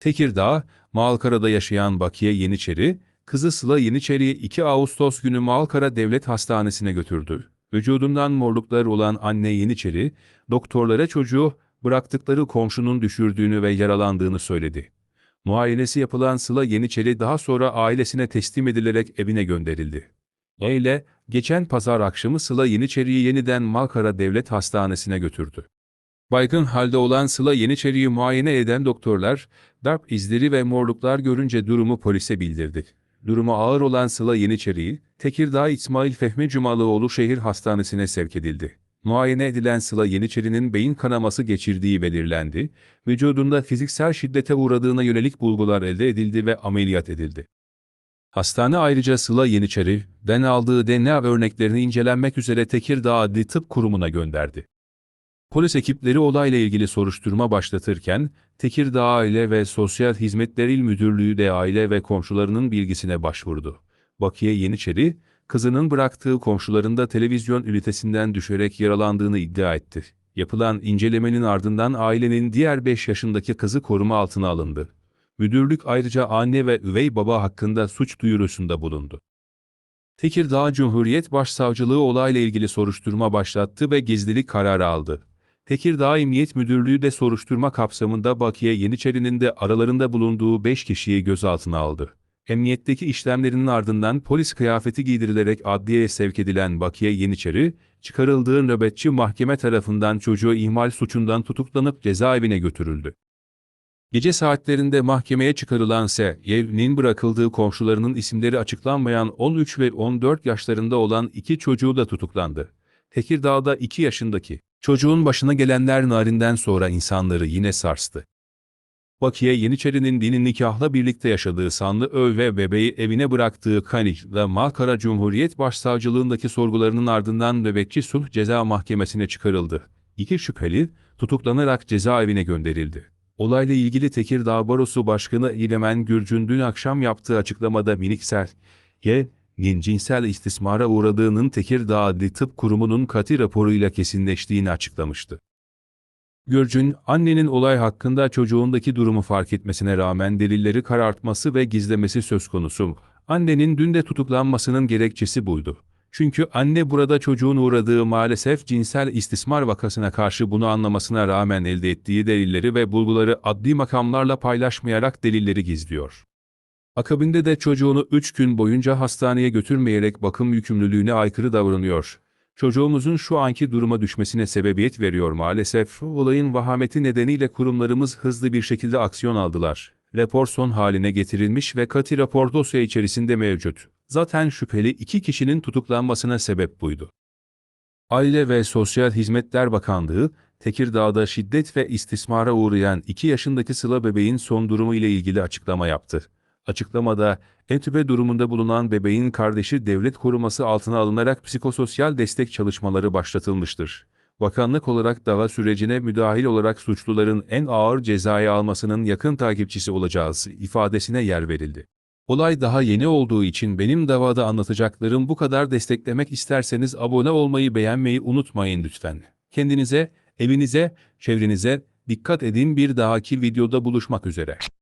Tekirdağ, Malkara'da yaşayan Bakiye Yeniçeri, kızı Sıla Yeniçeri'yi 2 Ağustos günü Malkara Devlet Hastanesi'ne götürdü. Vücudundan morluklar olan anne Yeniçeri, doktorlara çocuğu bıraktıkları komşunun düşürdüğünü ve yaralandığını söyledi. Muayenesi yapılan Sıla Yeniçeri daha sonra ailesine teslim edilerek evine gönderildi. Aile, geçen pazar akşamı Sıla Yeniçeri'yi yeniden Malkara Devlet Hastanesi'ne götürdü. Baygın halde olan Sıla Yeniçeri'yi muayene eden doktorlar, darp izleri ve morluklar görünce durumu polise bildirdi. Durumu ağır olan Sıla Yeniçeri'yi, Tekirdağ İsmail Fehmi Cumalıoğlu Şehir Hastanesi'ne sevk edildi. Muayene edilen Sıla Yeniçeri'nin beyin kanaması geçirdiği belirlendi, vücudunda fiziksel şiddete uğradığına yönelik bulgular elde edildi ve ameliyat edildi. Hastane ayrıca Sıla Yeniçeri'den aldığı DNA örneklerini incelenmek üzere Tekirdağ Adli Tıp Kurumu'na gönderdi. Polis ekipleri olayla ilgili soruşturma başlatırken, Tekirdağ Aile ve Sosyal Hizmetler İl Müdürlüğü de aile ve komşularının bilgisine başvurdu. Bakiye Yeniçeri, kızının bıraktığı komşularında televizyon ünitesinden düşerek yaralandığını iddia etti. Yapılan incelemenin ardından ailenin diğer 5 yaşındaki kızı koruma altına alındı. Müdürlük ayrıca anne ve üvey baba hakkında suç duyurusunda bulundu. Tekirdağ Cumhuriyet Başsavcılığı olayla ilgili soruşturma başlattı ve gizlilik kararı aldı. Tekirdağ Emniyet Müdürlüğü de soruşturma kapsamında Bakiye Yeniçeri'nin de aralarında bulunduğu 5 kişiyi gözaltına aldı. Emniyetteki işlemlerinin ardından polis kıyafeti giydirilerek adliyeye sevk edilen Bakiye Yeniçeri, çıkarıldığı nöbetçi mahkeme tarafından çocuğu ihmal suçundan tutuklanıp cezaevine götürüldü. Gece saatlerinde mahkemeye çıkarılan S.Y.'nin bırakıldığı komşularının isimleri açıklanmayan 13 ve 14 yaşlarında olan iki çocuğu da tutuklandı. Tekirdağ'da 2 yaşındaki çocuğun başına gelenler narinden sonra insanları yine sarstı. Bakiye Yeniçeri'nin dinin nikahla birlikte yaşadığı sanlı öv ve bebeği evine bıraktığı Kanih ve Malkara Cumhuriyet Başsavcılığındaki sorgularının ardından nöbetçi sulh ceza mahkemesine çıkarıldı. İki şüpheli tutuklanarak cezaevine gönderildi. Olayla ilgili Tekirdağ Barosu Başkanı İlemen Gürcün dün akşam yaptığı açıklamada Miniksel, Y'nin cinsel istismara uğradığının Tekirdağ Adli Tıp Kurumu'nun kati raporuyla kesinleştiğini açıklamıştı. Gürcün, annenin olay hakkında çocuğundaki durumu fark etmesine rağmen delilleri karartması ve gizlemesi söz konusu. Annenin dün de tutuklanmasının gerekçesi buydu. Çünkü anne burada çocuğun uğradığı maalesef cinsel istismar vakasına karşı bunu anlamasına rağmen elde ettiği delilleri ve bulguları adli makamlarla paylaşmayarak delilleri gizliyor. Akabinde de çocuğunu 3 gün boyunca hastaneye götürmeyerek bakım yükümlülüğüne aykırı davranıyor. Çocuğumuzun şu anki duruma düşmesine sebebiyet veriyor maalesef. Olayın vahameti nedeniyle kurumlarımız hızlı bir şekilde aksiyon aldılar. Rapor son haline getirilmiş ve kati rapor dosya içerisinde mevcut. Zaten şüpheli iki kişinin tutuklanmasına sebep buydu. Aile ve Sosyal Hizmetler Bakanlığı, Tekirdağ'da şiddet ve istismara uğrayan 2 yaşındaki Sıla bebeğin son durumu ile ilgili açıklama yaptı. Açıklamada, entübe durumunda bulunan bebeğin kardeşi devlet koruması altına alınarak psikososyal destek çalışmaları başlatılmıştır. Bakanlık olarak dava sürecine müdahil olarak suçluların en ağır cezayı almasının yakın takipçisi olacağız ifadesine yer verildi. Olay daha yeni olduğu için benim davada anlatacaklarım bu kadar desteklemek isterseniz abone olmayı beğenmeyi unutmayın lütfen. Kendinize, evinize, çevrenize dikkat edin bir dahaki videoda buluşmak üzere.